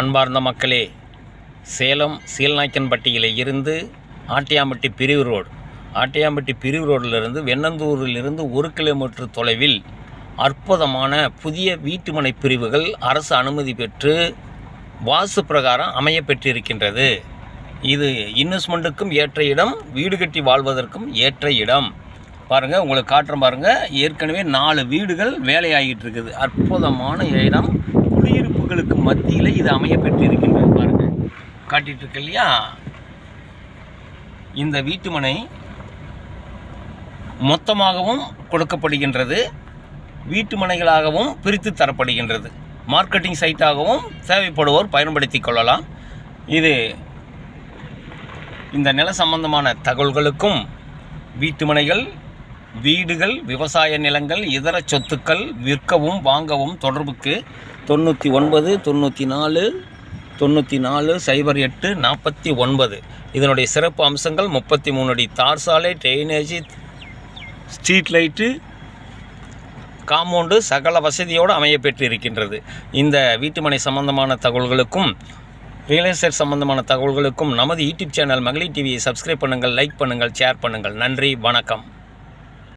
அன்பார்ந்த மக்களே சேலம் சீல்நாய்க்கன்பட்டியில் இருந்து ஆட்டியாம்பட்டி பிரிவு ரோடு. ஆட்டியாம்பட்டி பிரிவு ரோட்டிலிருந்து வெண்ணந்தூரிலிருந்து ஒரு கிலோமீட்டர் தொலைவில் அற்புதமான புதிய வீட்டுமனை பிரிவுகள் அரசு அனுமதி பெற்று வாசு பிரகாரம் அமைய பெற்றிருக்கின்றது. இது இன்வெஸ்ட்மெண்ட்டுக்கும் ஏற்ற இடம் வீடு கட்டி வாழ்வதற்கும் ஏற்ற இடம். பாருங்கள் உங்களுக்கு காட்டுறேன் பாருங்கள் ஏற்கனவே நாலு வீடுகள் வேலையாகிட்டு இருக்குது. அற்புதமான இடம். குடியிருப்புகளுக்கு மத்தியில் இது அமைய பெற்றிருக்கின்றது பாருங்கள் காட்டிட்டு இல்லையா? இந்த வீட்டுமனை மொத்தமாகவும் கொடுக்கப்படுகின்றது. வீட்டுமனைகளாகவும் பிரித்து தரப்படுகின்றது. மார்க்கெட்டிங் சைட்டாகவும் தேவைப்படுவோர் பயன்படுத்தி கொள்ளலாம். இது இந்த நில சம்பந்தமான தகவல்களுக்கும் வீட்டுமனைகள் வீடுகள் விவசாய நிலங்கள் இதர சொத்துக்கள் விற்கவும் வாங்கவும் தொடர்புக்கு தொண்ணூற்றி ஒன்பது தொண்ணூற்றி நாலு தொண்ணூற்றி நாலு சைபர் எட்டு நாற்பத்தி ஒன்பது. இதனுடைய சிறப்பு அம்சங்கள் முப்பத்தி மூணு அடி தார் சாலை ட்ரைனேஜ் ஸ்ட்ரீட் லைட்டு காம்பவுண்டு சகல வசதியோடு அமைய இருக்கின்றது இந்த வீட்டுமனை சம்பந்தமான தகவல்களுக்கும் ரியல் எஸ்டேட் சம்பந்தமான தகவல்களுக்கும் நமது யூடியூப் சேனல் மகளிர் டிவியை சப்ஸ்கிரைப் பண்ணுங்கள் லைக் பண்ணுங்கள் ஷேர் பண்ணுங்கள். நன்றி வணக்கம்.